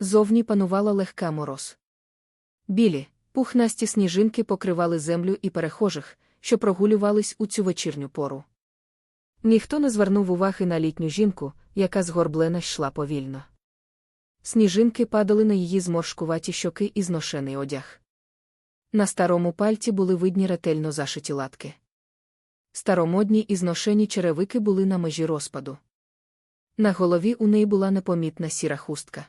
Зовні панувала легка мороз. Білі, пухнасті сніжинки покривали землю і перехожих, що прогулювались у цю вечірню пору. Ніхто не звернув уваги на літню жінку, яка згорблена йшла повільно. Сніжинки падали на її зморшкуваті щоки і зношений одяг. На старому пальті були видні ретельно зашиті латки. Старомодні і зношені черевики були на межі розпаду. На голові у неї була непомітна сіра хустка.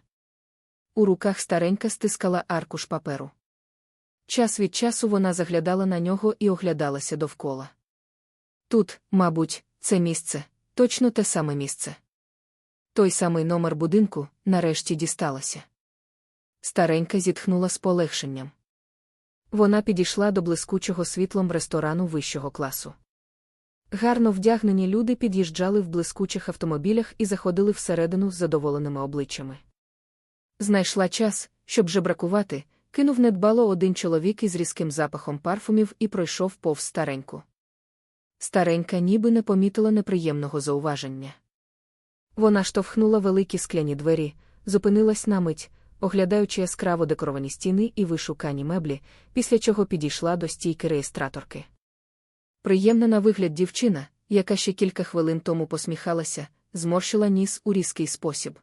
У руках старенька стискала аркуш паперу. Час від часу вона заглядала на нього і оглядалася довкола. Тут, мабуть, це місце, точно те саме місце. Той самий номер будинку нарешті дісталася. Старенька зітхнула з полегшенням. Вона підійшла до блискучого світлом ресторану вищого класу. Гарно вдягнені люди під'їжджали в блискучих автомобілях і заходили всередину з задоволеними обличчями. Знайшла час, щоб жебракувати, кинув недбало один чоловік із різким запахом парфумів і пройшов повз стареньку. Старенька ніби не помітила неприємного зауваження. Вона штовхнула великі скляні двері, зупинилась на мить, оглядаючи яскраво декоровані стіни і вишукані меблі, після чого підійшла до стійки реєстраторки. Приємна на вигляд дівчина, яка ще кілька хвилин тому посміхалася, зморщила ніс у різкий спосіб.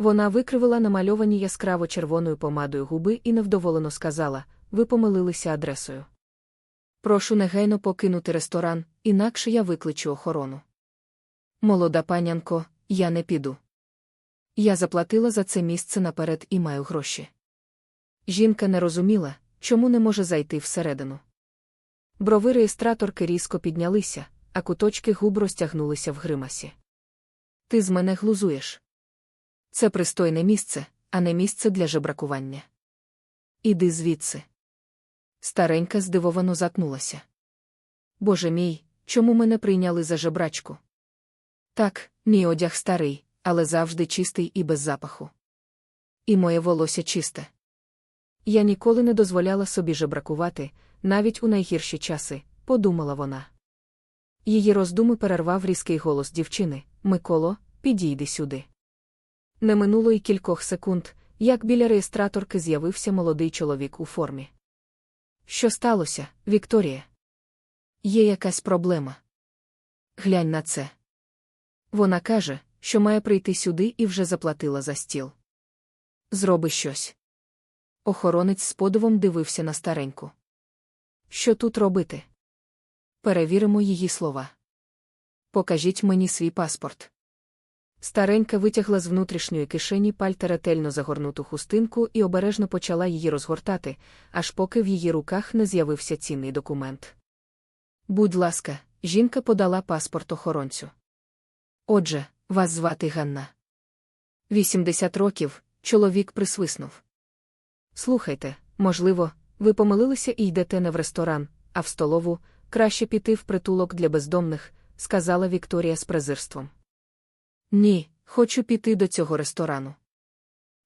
Вона викривила намальовані яскраво червоною помадою губи і невдоволено сказала: ви помилилися адресою. Прошу негайно покинути ресторан, інакше я викличу охорону. Молода панянко, я не піду. Я заплатила за це місце наперед і маю гроші. Жінка не розуміла, чому не може зайти всередину. Брови реєстраторки різко піднялися, а куточки губ розтягнулися в гримасі. Ти з мене глузуєш. Це пристойне місце, а не місце для жебракування. Іди звідси. Старенька здивовано затнулася. Боже мій, чому мене прийняли за жебрачку? Так, мій одяг старий, але завжди чистий і без запаху. І моє волосся чисте. Я ніколи не дозволяла собі жебракувати, навіть у найгірші часи, подумала вона. Її роздуми перервав різкий голос дівчини Миколо, підійди сюди. Не минуло й кількох секунд, як біля реєстраторки з'явився молодий чоловік у формі. Що сталося, Вікторія? Є якась проблема. Глянь на це. Вона каже, що має прийти сюди і вже заплатила за стіл. Зроби щось. Охоронець з подивом дивився на стареньку. Що тут робити? Перевіримо її слова. Покажіть мені свій паспорт. Старенька витягла з внутрішньої кишені пальта ретельно загорнуту хустинку і обережно почала її розгортати, аж поки в її руках не з'явився цінний документ. Будь ласка, жінка подала паспорт охоронцю. Отже, вас звати Ганна. 80 років, чоловік присвиснув. Слухайте, можливо, ви помилилися і йдете не в ресторан, а в столову, краще піти в притулок для бездомних, сказала Вікторія з презирством. Ні, хочу піти до цього ресторану.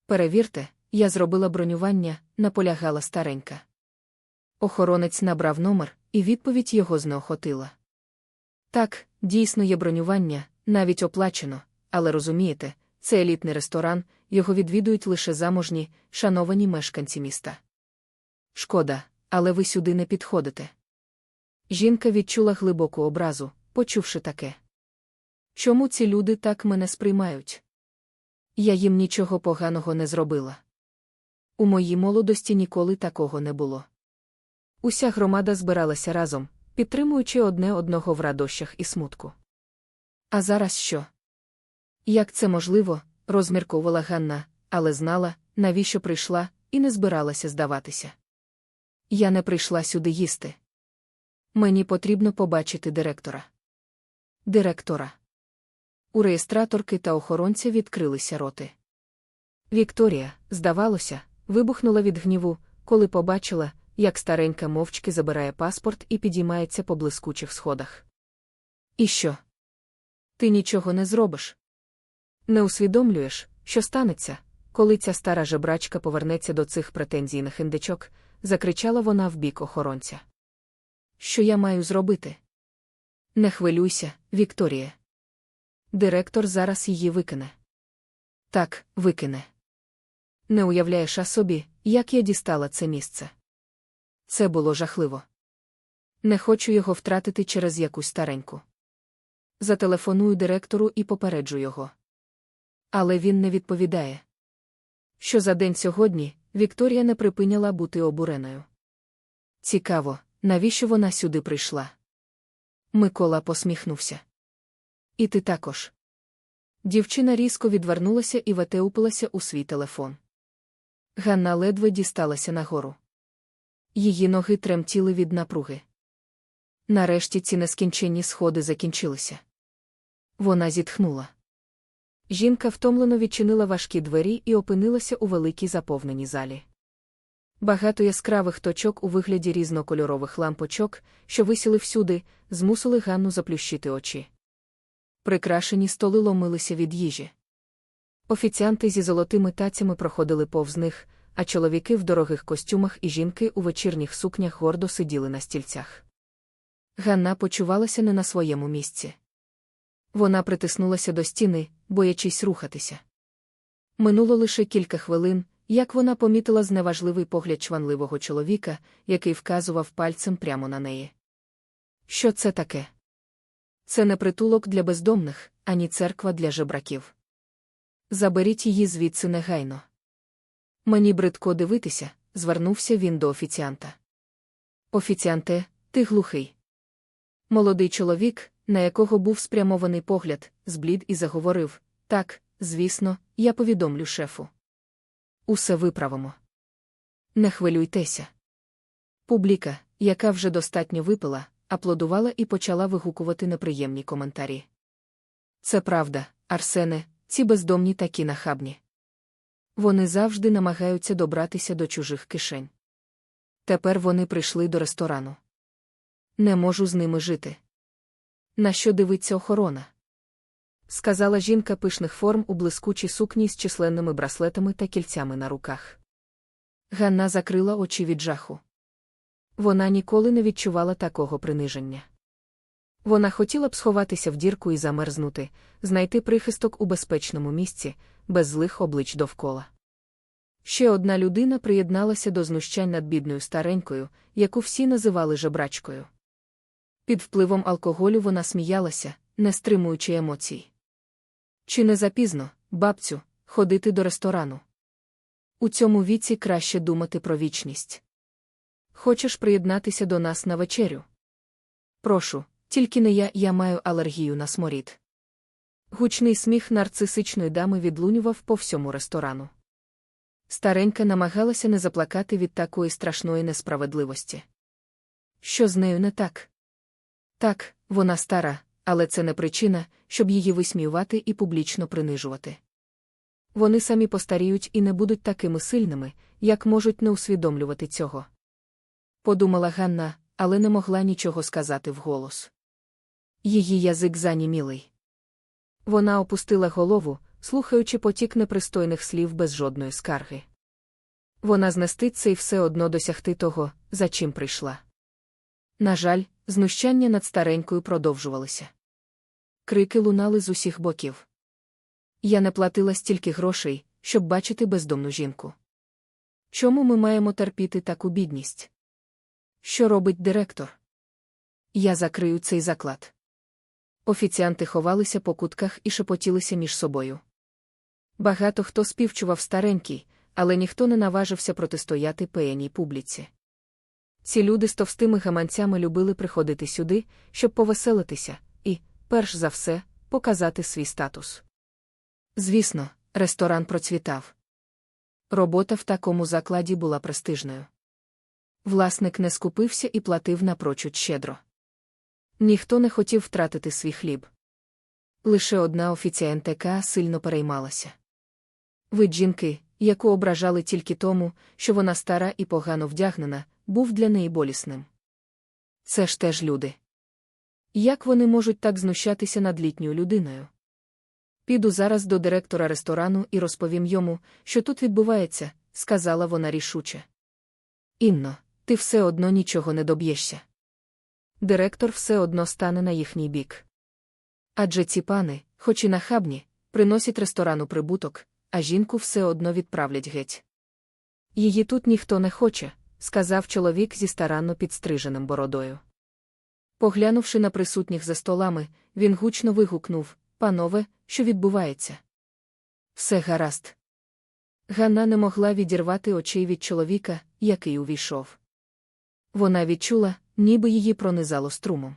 Перевірте, я зробила бронювання, наполягала старенька. Охоронець набрав номер, і відповідь його знеохотила. Так, дійсно є бронювання, навіть оплачено, але розумієте, це елітний ресторан, його відвідують лише заможні, шановані мешканці міста. Шкода, але ви сюди не підходите. Жінка відчула глибоку образу, почувши таке. Чому ці люди так мене сприймають? Я їм нічого поганого не зробила. У моїй молодості ніколи такого не було. Уся громада збиралася разом, підтримуючи одне одного в радощах і смутку. А зараз що? Як це можливо, розмірковувала Ганна, але знала, навіщо прийшла, і не збиралася здаватися. Я не прийшла сюди їсти. Мені потрібно побачити директора. Директора. У реєстраторки та охоронця відкрилися роти. Вікторія, здавалося, вибухнула від гніву, коли побачила, як старенька мовчки забирає паспорт і підіймається по блискучих сходах. І що? Ти нічого не зробиш. Не усвідомлюєш, що станеться, коли ця стара жебрачка повернеться до цих претензійних індичок, закричала вона в бік охоронця. Що я маю зробити? Не хвилюйся, Вікторія. Директор зараз її викине. Так, викине. Не уявляєш а собі, як я дістала це місце. Це було жахливо. Не хочу його втратити через якусь стареньку. Зателефоную директору і попереджу його. Але він не відповідає. Що за день сьогодні Вікторія не припиняла бути обуреною. Цікаво, навіщо вона сюди прийшла? Микола посміхнувся. І ти також. Дівчина різко відвернулася і ветеупилася у свій телефон. Ганна ледве дісталася нагору. Її ноги тремтіли від напруги. Нарешті ці нескінченні сходи закінчилися. Вона зітхнула. Жінка втомлено відчинила важкі двері і опинилася у великій заповненій залі. Багато яскравих точок у вигляді різнокольорових лампочок, що висіли всюди, змусили Ганну заплющити очі. Прикрашені столи ломилися від їжі. Офіціанти зі золотими тацями проходили повз них, а чоловіки в дорогих костюмах і жінки у вечірніх сукнях гордо сиділи на стільцях. Ганна почувалася не на своєму місці. Вона притиснулася до стіни, боячись рухатися. Минуло лише кілька хвилин, як вона помітила зневажливий погляд чванливого чоловіка, який вказував пальцем прямо на неї. Що це таке? Це не притулок для бездомних, ані церква для жебраків. Заберіть її звідси негайно. Мені бридко дивитися, звернувся він до офіціанта. Офіціанте, ти глухий. Молодий чоловік, на якого був спрямований погляд, зблід і заговорив так, звісно, я повідомлю шефу. Усе виправимо. Не хвилюйтеся. Публіка, яка вже достатньо випила, аплодувала і почала вигукувати неприємні коментарі. Це правда, Арсене, ці бездомні такі нахабні. Вони завжди намагаються добратися до чужих кишень. Тепер вони прийшли до ресторану. Не можу з ними жити. На що дивиться охорона? Сказала жінка пишних форм у блискучій сукні з численними браслетами та кільцями на руках. Ганна закрила очі від жаху. Вона ніколи не відчувала такого приниження. Вона хотіла б сховатися в дірку і замерзнути, знайти прихисток у безпечному місці, без злих облич довкола. Ще одна людина приєдналася до знущань над бідною старенькою, яку всі називали жебрачкою. Під впливом алкоголю вона сміялася, не стримуючи емоцій. Чи не запізно, бабцю, ходити до ресторану? У цьому віці краще думати про вічність. Хочеш приєднатися до нас на вечерю? Прошу, тільки не я, я маю алергію на сморід. Гучний сміх нарцисичної дами відлунював по всьому ресторану. Старенька намагалася не заплакати від такої страшної несправедливості. Що з нею не так? Так, вона стара, але це не причина, щоб її висміювати і публічно принижувати. Вони самі постаріють і не будуть такими сильними, як можуть не усвідомлювати цього. Подумала Ганна, але не могла нічого сказати вголос. Її язик занімілий. Вона опустила голову, слухаючи потік непристойних слів без жодної скарги. Вона знеститься і все одно досягти того, за чим прийшла. На жаль, знущання над старенькою продовжувалися. Крики лунали з усіх боків. Я не платила стільки грошей, щоб бачити бездомну жінку. Чому ми маємо терпіти таку бідність? Що робить директор? Я закрию цей заклад. Офіціанти ховалися по кутках і шепотілися між собою. Багато хто співчував старенький, але ніхто не наважився протистояти пеяній публіці. Ці люди з товстими гаманцями любили приходити сюди, щоб повеселитися, і, перш за все, показати свій статус. Звісно, ресторан процвітав. Робота в такому закладі була престижною. Власник не скупився і платив напрочуд щедро. Ніхто не хотів втратити свій хліб. Лише одна офіціантка сильно переймалася. Вид жінки, яку ображали тільки тому, що вона стара і погано вдягнена, був для неї болісним. Це ж теж люди. Як вони можуть так знущатися над літньою людиною? Піду зараз до директора ресторану і розповім йому, що тут відбувається, сказала вона рішуче. Інно, ти все одно нічого не доб'єшся. Директор все одно стане на їхній бік. Адже ці пани, хоч і нахабні, приносять ресторану прибуток, а жінку все одно відправлять геть. Її тут ніхто не хоче, сказав чоловік зі старанно підстриженим бородою. Поглянувши на присутніх за столами, він гучно вигукнув Панове, що відбувається? Все гаразд. Ганна не могла відірвати очей від чоловіка, який увійшов. Вона відчула, ніби її пронизало струмом.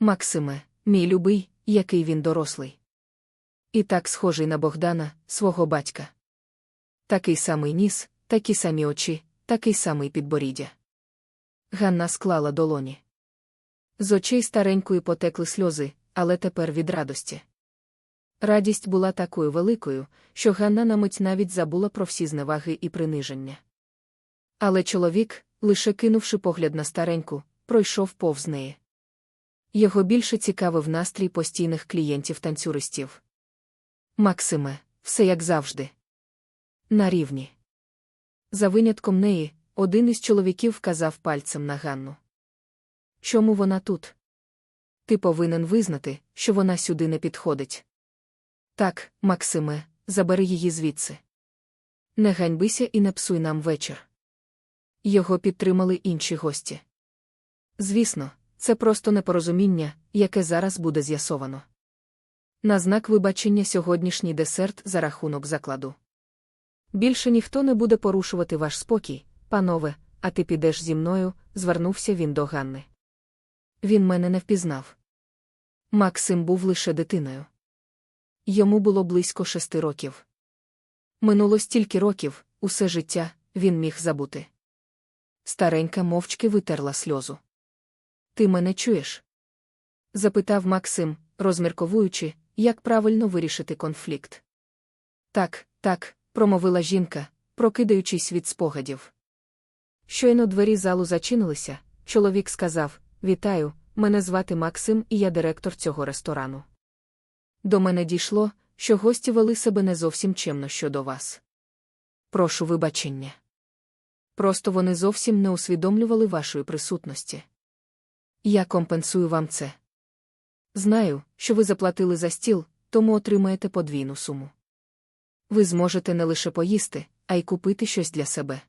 Максиме, мій любий, який він дорослий. І так схожий на Богдана, свого батька. Такий самий ніс, такі самі очі, такий самий підборіддя. Ганна склала долоні. З очей старенької потекли сльози, але тепер від радості. Радість була такою великою, що Ганна на мить навіть забула про всі зневаги і приниження. Але чоловік, лише кинувши погляд на стареньку, пройшов повз неї. Його більше цікавив настрій постійних клієнтів-танцюристів. Максиме, все як завжди. На рівні. За винятком неї, один із чоловіків вказав пальцем на Ганну. Чому вона тут? Ти повинен визнати, що вона сюди не підходить. Так, Максиме, забери її звідси. Не ганьбися і не псуй нам вечір. Його підтримали інші гості. Звісно, це просто непорозуміння, яке зараз буде з'ясовано. На знак вибачення сьогоднішній десерт за рахунок закладу. Більше ніхто не буде порушувати ваш спокій, панове, а ти підеш зі мною, звернувся він до Ганни. Він мене не впізнав. Максим був лише дитиною. Йому було близько шести років. Минуло стільки років, усе життя, він міг забути. Старенька мовчки витерла сльозу. Ти мене чуєш? запитав Максим, розмірковуючи, як правильно вирішити конфлікт. Так, так, промовила жінка, прокидаючись від спогадів. Щойно двері залу зачинилися, чоловік сказав Вітаю, мене звати Максим, і я директор цього ресторану. До мене дійшло, що гості вели себе не зовсім чемно щодо вас. Прошу вибачення. Просто вони зовсім не усвідомлювали вашої присутності. Я компенсую вам це. Знаю, що ви заплатили за стіл, тому отримаєте подвійну суму. Ви зможете не лише поїсти, а й купити щось для себе.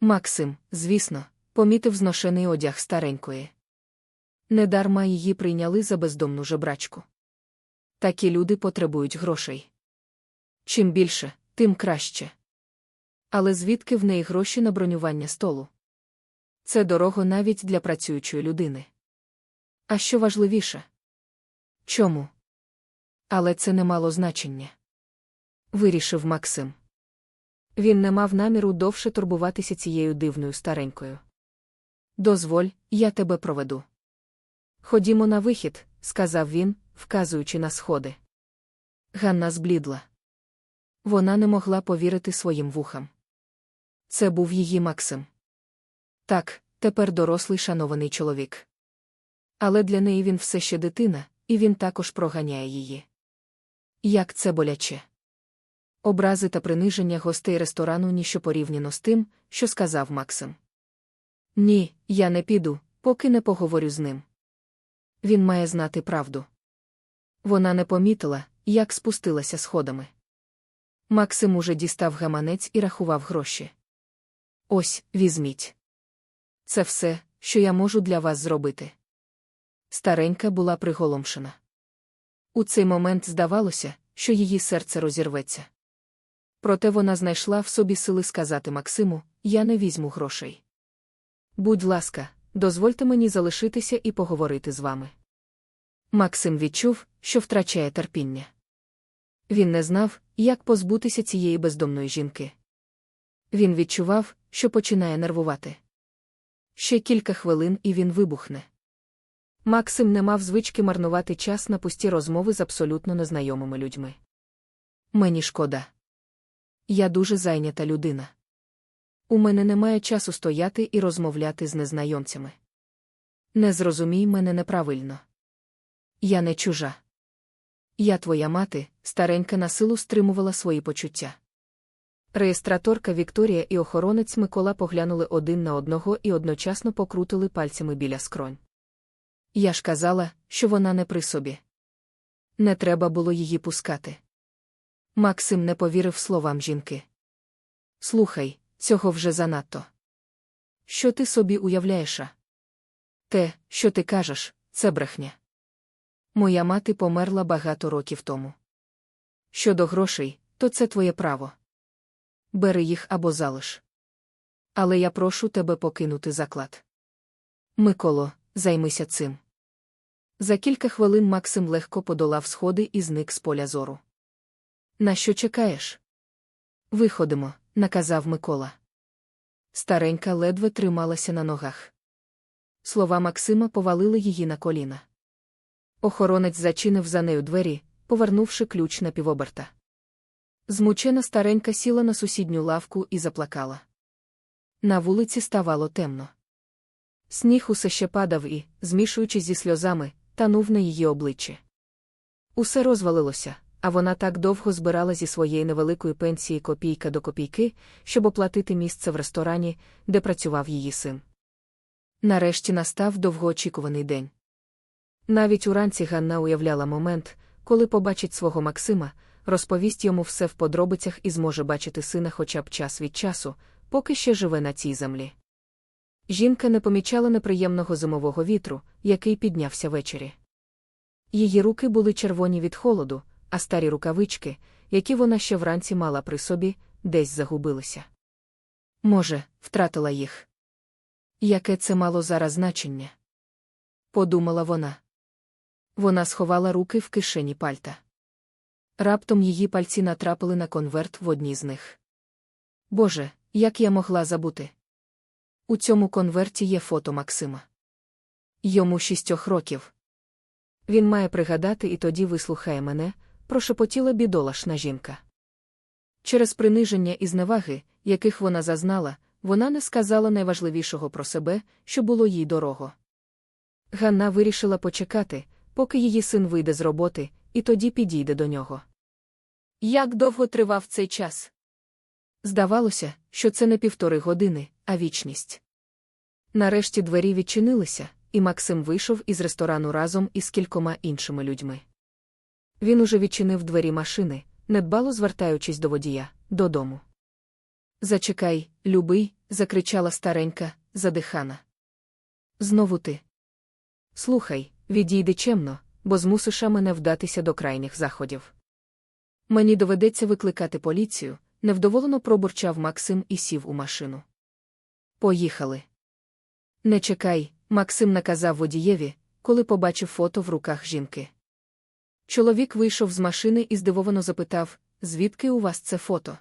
Максим, звісно, помітив зношений одяг старенької. Недарма її прийняли за бездомну жебрачку. Такі люди потребують грошей. Чим більше, тим краще. Але звідки в неї гроші на бронювання столу? Це дорого навіть для працюючої людини. А що важливіше? Чому? Але це не мало значення. Вирішив Максим. Він не мав наміру довше турбуватися цією дивною старенькою. Дозволь, я тебе проведу. Ходімо на вихід, сказав він, вказуючи на сходи. Ганна зблідла. Вона не могла повірити своїм вухам. Це був її Максим. Так, тепер дорослий шанований чоловік. Але для неї він все ще дитина, і він також проганяє її. Як це боляче. Образи та приниження гостей ресторану ніщо порівняно з тим, що сказав Максим. Ні, я не піду, поки не поговорю з ним. Він має знати правду. Вона не помітила, як спустилася сходами. Максим уже дістав гаманець і рахував гроші. Ось, візьміть. Це все, що я можу для вас зробити. Старенька була приголомшена. У цей момент здавалося, що її серце розірветься. Проте вона знайшла в собі сили сказати Максиму: Я не візьму грошей. Будь ласка, дозвольте мені залишитися і поговорити з вами. Максим відчув, що втрачає терпіння. Він не знав, як позбутися цієї бездомної жінки. Він відчував, що починає нервувати. Ще кілька хвилин і він вибухне. Максим не мав звички марнувати час на пусті розмови з абсолютно незнайомими людьми. Мені шкода. Я дуже зайнята людина. У мене немає часу стояти і розмовляти з незнайомцями. Не зрозумій мене неправильно. Я не чужа. Я твоя мати, старенька на силу стримувала свої почуття. Реєстраторка Вікторія і охоронець Микола поглянули один на одного і одночасно покрутили пальцями біля скронь. Я ж казала, що вона не при собі. Не треба було її пускати. Максим не повірив словам жінки. Слухай, цього вже занадто. Що ти собі уявляєш? а? Те, що ти кажеш, це брехня. Моя мати померла багато років тому. Щодо грошей, то це твоє право. Бери їх або залиш. Але я прошу тебе покинути заклад. Миколо, займися цим. За кілька хвилин Максим легко подолав сходи і зник з поля зору. На що чекаєш? Виходимо, наказав Микола. Старенька ледве трималася на ногах. Слова Максима повалили її на коліна. Охоронець зачинив за нею двері, повернувши ключ на півоберта. Змучена старенька сіла на сусідню лавку і заплакала. На вулиці ставало темно. Сніг усе ще падав і, змішуючись зі сльозами, танув на її обличчі. Усе розвалилося, а вона так довго збирала зі своєї невеликої пенсії копійка до копійки, щоб оплатити місце в ресторані, де працював її син. Нарешті настав довгоочікуваний день. Навіть уранці Ганна уявляла момент, коли побачить свого Максима, розповість йому все в подробицях і зможе бачити сина хоча б час від часу, поки ще живе на цій землі. Жінка не помічала неприємного зимового вітру, який піднявся ввечері. Її руки були червоні від холоду, а старі рукавички, які вона ще вранці мала при собі, десь загубилися. Може, втратила їх. Яке це мало зараз значення? Подумала вона. Вона сховала руки в кишені пальта. Раптом її пальці натрапили на конверт в одній з них. Боже, як я могла забути? У цьому конверті є фото Максима. Йому шістьох років. Він має пригадати і тоді вислухає мене, прошепотіла бідолашна жінка. Через приниження і зневаги, яких вона зазнала, вона не сказала найважливішого про себе, що було їй дорого. Ганна вирішила почекати, поки її син вийде з роботи, і тоді підійде до нього. Як довго тривав цей час? Здавалося, що це не півтори години, а вічність. Нарешті двері відчинилися, і Максим вийшов із ресторану разом із кількома іншими людьми. Він уже відчинив двері машини, недбало звертаючись до водія, додому. Зачекай, любий, закричала старенька, задихана. Знову ти. Слухай, відійди чемно, бо змусиш мене вдатися до крайніх заходів. Мені доведеться викликати поліцію, невдоволено пробурчав Максим і сів у машину. Поїхали. Не чекай, Максим наказав водієві, коли побачив фото в руках жінки. Чоловік вийшов з машини і здивовано запитав, звідки у вас це фото?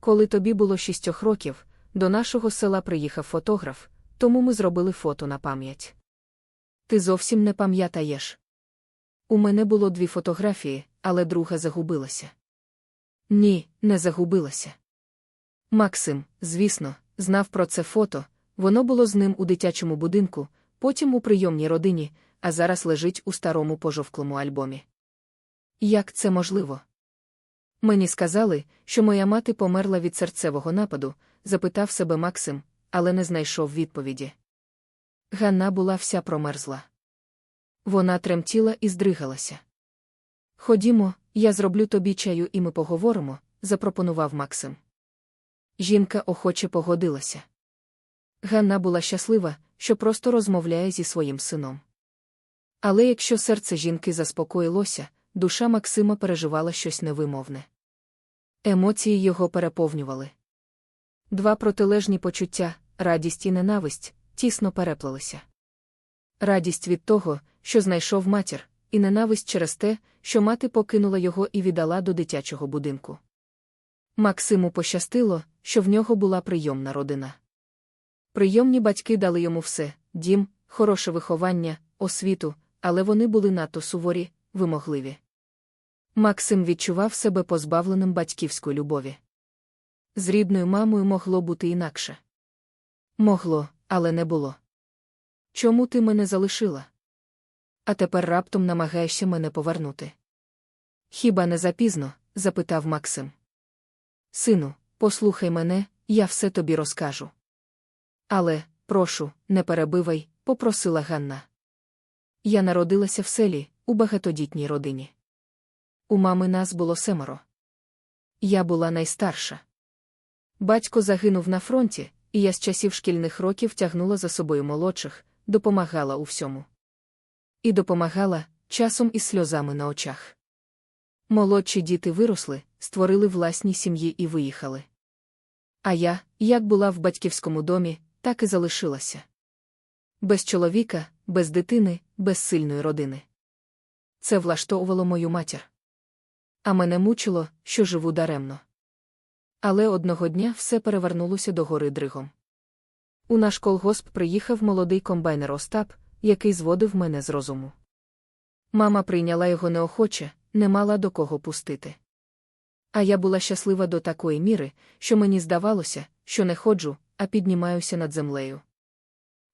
Коли тобі було шістьох років, до нашого села приїхав фотограф, тому ми зробили фото на пам'ять. Ти зовсім не пам'ятаєш. У мене було дві фотографії, але друга загубилася. Ні, не загубилася. Максим, звісно, знав про це фото, воно було з ним у дитячому будинку, потім у прийомній родині, а зараз лежить у старому пожовклому альбомі. Як це можливо? Мені сказали, що моя мати померла від серцевого нападу, запитав себе Максим, але не знайшов відповіді. Ганна була вся промерзла. Вона тремтіла і здригалася. Ходімо, я зроблю тобі чаю, і ми поговоримо, запропонував Максим. Жінка охоче погодилася. Ганна була щаслива, що просто розмовляє зі своїм сином. Але якщо серце жінки заспокоїлося, душа Максима переживала щось невимовне. Емоції його переповнювали. Два протилежні почуття, радість і ненависть, тісно переплелися. Радість від того, що знайшов матір, і ненависть через те, що мати покинула його і віддала до дитячого будинку. Максиму пощастило, що в нього була прийомна родина. Прийомні батьки дали йому все дім, хороше виховання, освіту, але вони були надто суворі, вимогливі. Максим відчував себе позбавленим батьківської любові. З рідною мамою могло бути інакше. Могло, але не було. Чому ти мене залишила? А тепер раптом намагаєшся мене повернути. Хіба не запізно? запитав Максим. Сину, послухай мене, я все тобі розкажу. Але, прошу, не перебивай, попросила Ганна. Я народилася в селі, у багатодітній родині. У мами нас було семеро. Я була найстарша. Батько загинув на фронті, і я з часів шкільних років тягнула за собою молодших, допомагала у всьому. І допомагала часом із сльозами на очах. Молодші діти виросли, створили власні сім'ї і виїхали. А я, як була в батьківському домі, так і залишилася. Без чоловіка, без дитини, без сильної родини. Це влаштовувало мою матір. А мене мучило, що живу даремно. Але одного дня все перевернулося до гори дригом. У наш колгосп приїхав молодий комбайнер Остап, який зводив мене з розуму. Мама прийняла його неохоче, не мала до кого пустити. А я була щаслива до такої міри, що мені здавалося, що не ходжу, а піднімаюся над землею.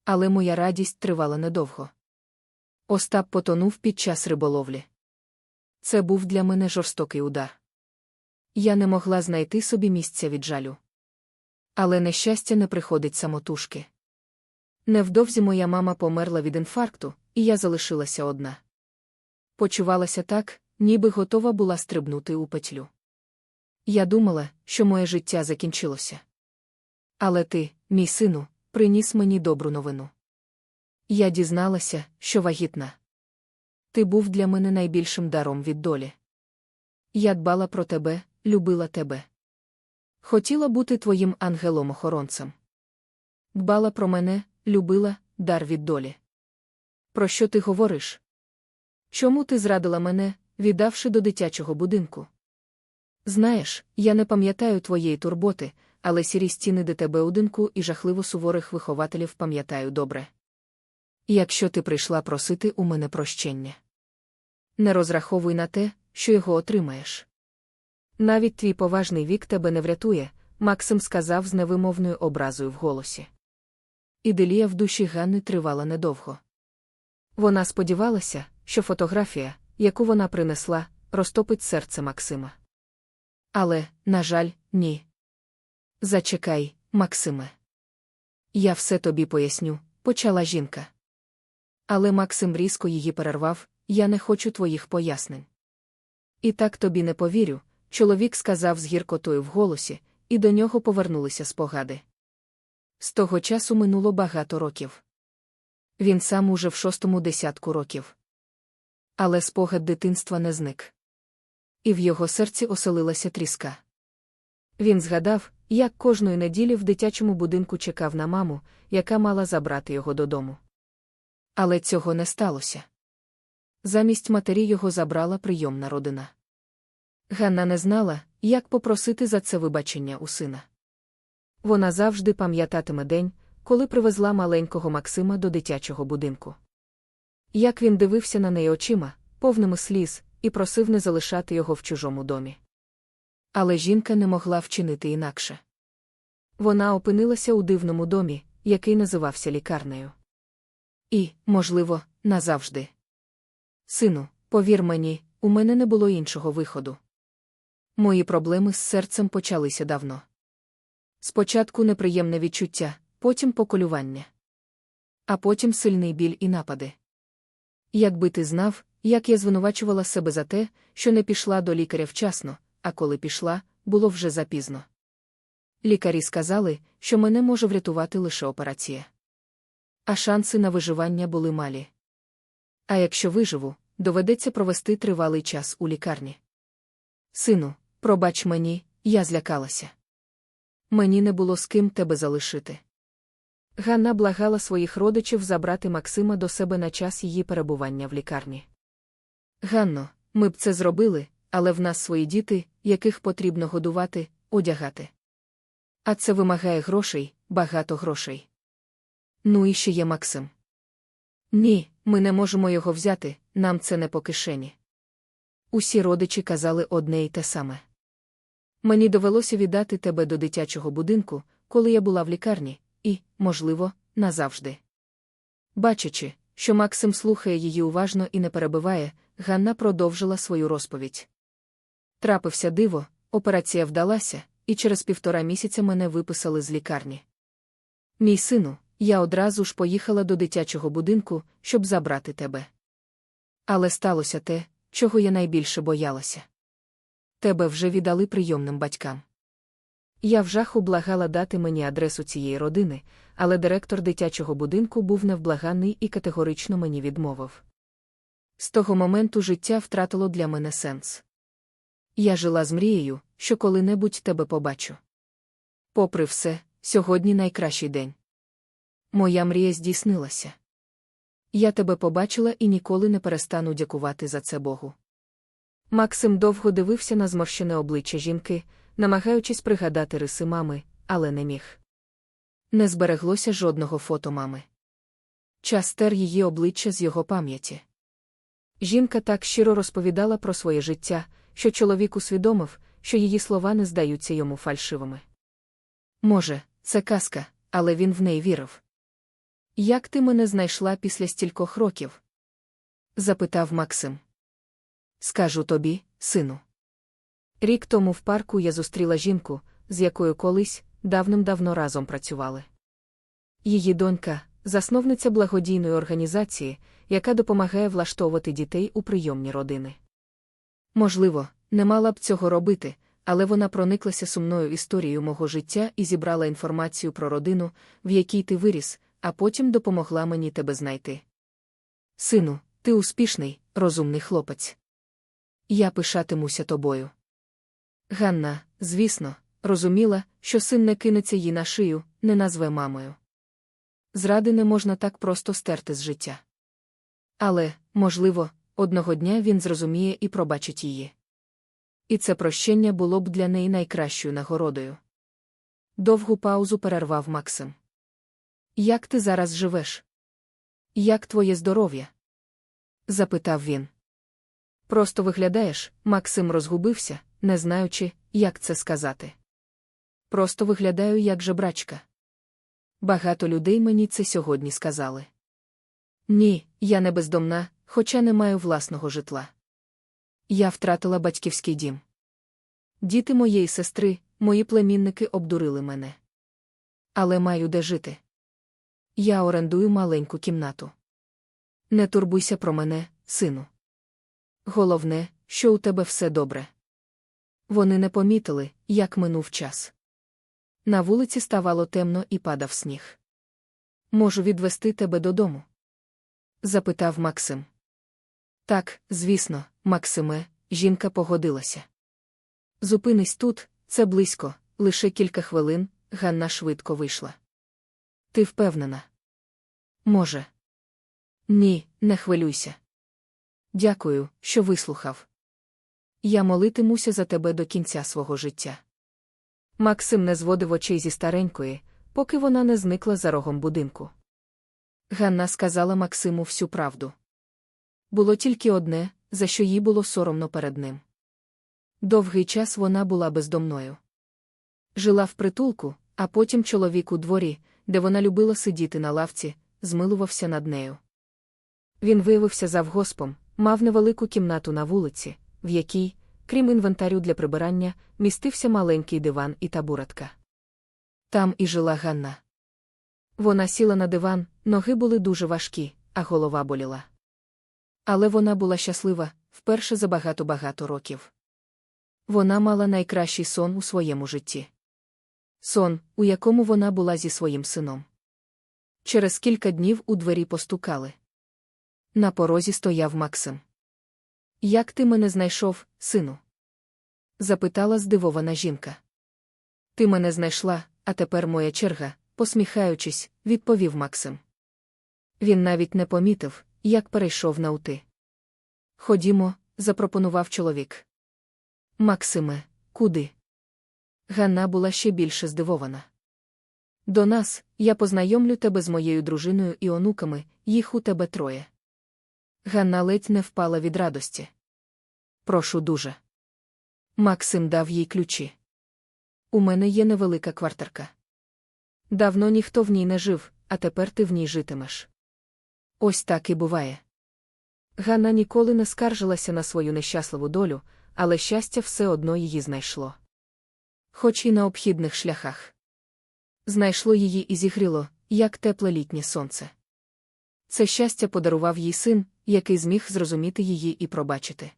Але моя радість тривала недовго. Остап потонув під час риболовлі. Це був для мене жорстокий удар. Я не могла знайти собі місця від жалю. Але нещастя не приходить самотужки. Невдовзі моя мама померла від інфаркту, і я залишилася одна. Почувалася так, ніби готова була стрибнути у петлю. Я думала, що моє життя закінчилося. Але ти, мій сину, приніс мені добру новину. Я дізналася, що вагітна. Ти був для мене найбільшим даром від долі. Я дбала про тебе, любила тебе. Хотіла бути твоїм ангелом-охоронцем. Дбала про мене, любила, дар від долі. Про що ти говориш? Чому ти зрадила мене, віддавши до дитячого будинку? Знаєш, я не пам'ятаю твоєї турботи, але сірі стіни до тебе одинку і жахливо суворих вихователів пам'ятаю добре. Якщо ти прийшла просити у мене прощення, не розраховуй на те, що його отримаєш. Навіть твій поважний вік тебе не врятує, Максим сказав з невимовною образою в голосі. Іделія в душі Ганни тривала недовго. Вона сподівалася, що фотографія, яку вона принесла, розтопить серце Максима. Але, на жаль, ні. Зачекай, Максиме. Я все тобі поясню, почала жінка. Але Максим різко її перервав я не хочу твоїх пояснень. І так тобі не повірю, чоловік сказав з гіркотою в голосі, і до нього повернулися спогади. З того часу минуло багато років. Він сам уже в шостому десятку років. Але спогад дитинства не зник. І в його серці оселилася тріска. Він згадав, як кожної неділі в дитячому будинку чекав на маму, яка мала забрати його додому. Але цього не сталося. Замість матері його забрала прийомна родина. Ганна не знала, як попросити за це вибачення у сина. Вона завжди пам'ятатиме день, коли привезла маленького Максима до дитячого будинку. Як він дивився на неї очима, повними сліз, і просив не залишати його в чужому домі. Але жінка не могла вчинити інакше. Вона опинилася у дивному домі, який називався лікарнею. І, можливо, назавжди. Сину, повір мені, у мене не було іншого виходу. Мої проблеми з серцем почалися давно. Спочатку неприємне відчуття, потім поколювання. А потім сильний біль і напади. Якби ти знав, як я звинувачувала себе за те, що не пішла до лікаря вчасно, а коли пішла, було вже запізно. Лікарі сказали, що мене може врятувати лише операція. А шанси на виживання були малі. А якщо виживу, доведеться провести тривалий час у лікарні. Сину, пробач мені, я злякалася. Мені не було з ким тебе залишити. Ганна благала своїх родичів забрати Максима до себе на час її перебування в лікарні. Ганно, ми б це зробили, але в нас свої діти, яких потрібно годувати, одягати. А це вимагає грошей, багато грошей. Ну і ще є Максим. Ні, ми не можемо його взяти, нам це не по кишені. Усі родичі казали одне й те саме. Мені довелося віддати тебе до дитячого будинку, коли я була в лікарні, і, можливо, назавжди. Бачачи, що Максим слухає її уважно і не перебиває, Ганна продовжила свою розповідь. Трапився диво, операція вдалася, і через півтора місяця мене виписали з лікарні. Мій сину, я одразу ж поїхала до дитячого будинку, щоб забрати тебе. Але сталося те, чого я найбільше боялася. Тебе вже віддали прийомним батькам. Я в жаху благала дати мені адресу цієї родини, але директор дитячого будинку був невблаганний і категорично мені відмовив. З того моменту життя втратило для мене сенс. Я жила з мрією, що коли-небудь тебе побачу. Попри все, сьогодні найкращий день. Моя мрія здійснилася. Я тебе побачила і ніколи не перестану дякувати за це Богу. Максим довго дивився на зморщене обличчя жінки, намагаючись пригадати риси мами, але не міг. Не збереглося жодного фото мами. Час стер її обличчя з його пам'яті. Жінка так щиро розповідала про своє життя, що чоловік усвідомив, що її слова не здаються йому фальшивими. Може, це казка, але він в неї вірив. Як ти мене знайшла після стількох років? запитав Максим. Скажу тобі, сину. Рік тому в парку я зустріла жінку, з якою колись давним-давно разом працювали. Її донька, засновниця благодійної організації, яка допомагає влаштовувати дітей у прийомні родини. Можливо, не мала б цього робити, але вона прониклася сумною історією мого життя і зібрала інформацію про родину, в якій ти виріс, а потім допомогла мені тебе знайти. Сину, ти успішний, розумний хлопець. Я пишатимуся тобою. Ганна, звісно, розуміла, що син не кинеться їй на шию, не назве мамою. Зради не можна так просто стерти з життя. Але, можливо, одного дня він зрозуміє і пробачить її. І це прощення було б для неї найкращою нагородою. Довгу паузу перервав Максим. Як ти зараз живеш? Як твоє здоров'я? запитав він. Просто виглядаєш, Максим розгубився, не знаючи, як це сказати. Просто виглядаю як жебрачка. Багато людей мені це сьогодні сказали. Ні, я не бездомна, хоча не маю власного житла. Я втратила батьківський дім. Діти моєї сестри, мої племінники обдурили мене. Але маю де жити. Я орендую маленьку кімнату. Не турбуйся про мене, сину. Головне, що у тебе все добре. Вони не помітили, як минув час. На вулиці ставало темно і падав сніг. Можу відвести тебе додому? запитав Максим. Так, звісно, Максиме, жінка погодилася. Зупинись тут, це близько, лише кілька хвилин, Ганна швидко вийшла. Ти впевнена? Може. Ні, не хвилюйся. Дякую, що вислухав. Я молитимуся за тебе до кінця свого життя. Максим не зводив очей зі старенької, поки вона не зникла за рогом будинку. Ганна сказала Максиму всю правду. Було тільки одне, за що їй було соромно перед ним. Довгий час вона була бездомною. Жила в притулку, а потім чоловік у дворі, де вона любила сидіти на лавці, змилувався над нею. Він виявився завгоспом, мав невелику кімнату на вулиці, в якій, крім інвентарю для прибирання, містився маленький диван і табуретка. Там і жила Ганна. Вона сіла на диван, ноги були дуже важкі, а голова боліла. Але вона була щаслива вперше за багато-багато років. Вона мала найкращий сон у своєму житті. Сон, у якому вона була зі своїм сином. Через кілька днів у двері постукали. На порозі стояв Максим. Як ти мене знайшов, сину? запитала здивована жінка. Ти мене знайшла, а тепер моя черга, посміхаючись, відповів Максим. Він навіть не помітив, як перейшов на ути. Ходімо, запропонував чоловік. Максиме, куди? Ганна була ще більше здивована. До нас, я познайомлю тебе з моєю дружиною і онуками, їх у тебе троє. Ганна ледь не впала від радості. Прошу дуже. Максим дав їй ключі. У мене є невелика квартирка. Давно ніхто в ній не жив, а тепер ти в ній житимеш. Ось так і буває. Ганна ніколи не скаржилася на свою нещасливу долю, але щастя все одно її знайшло. Хоч і на обхідних шляхах. Знайшло її і зігріло, як тепле літнє сонце. Це щастя подарував їй син, який зміг зрозуміти її і пробачити.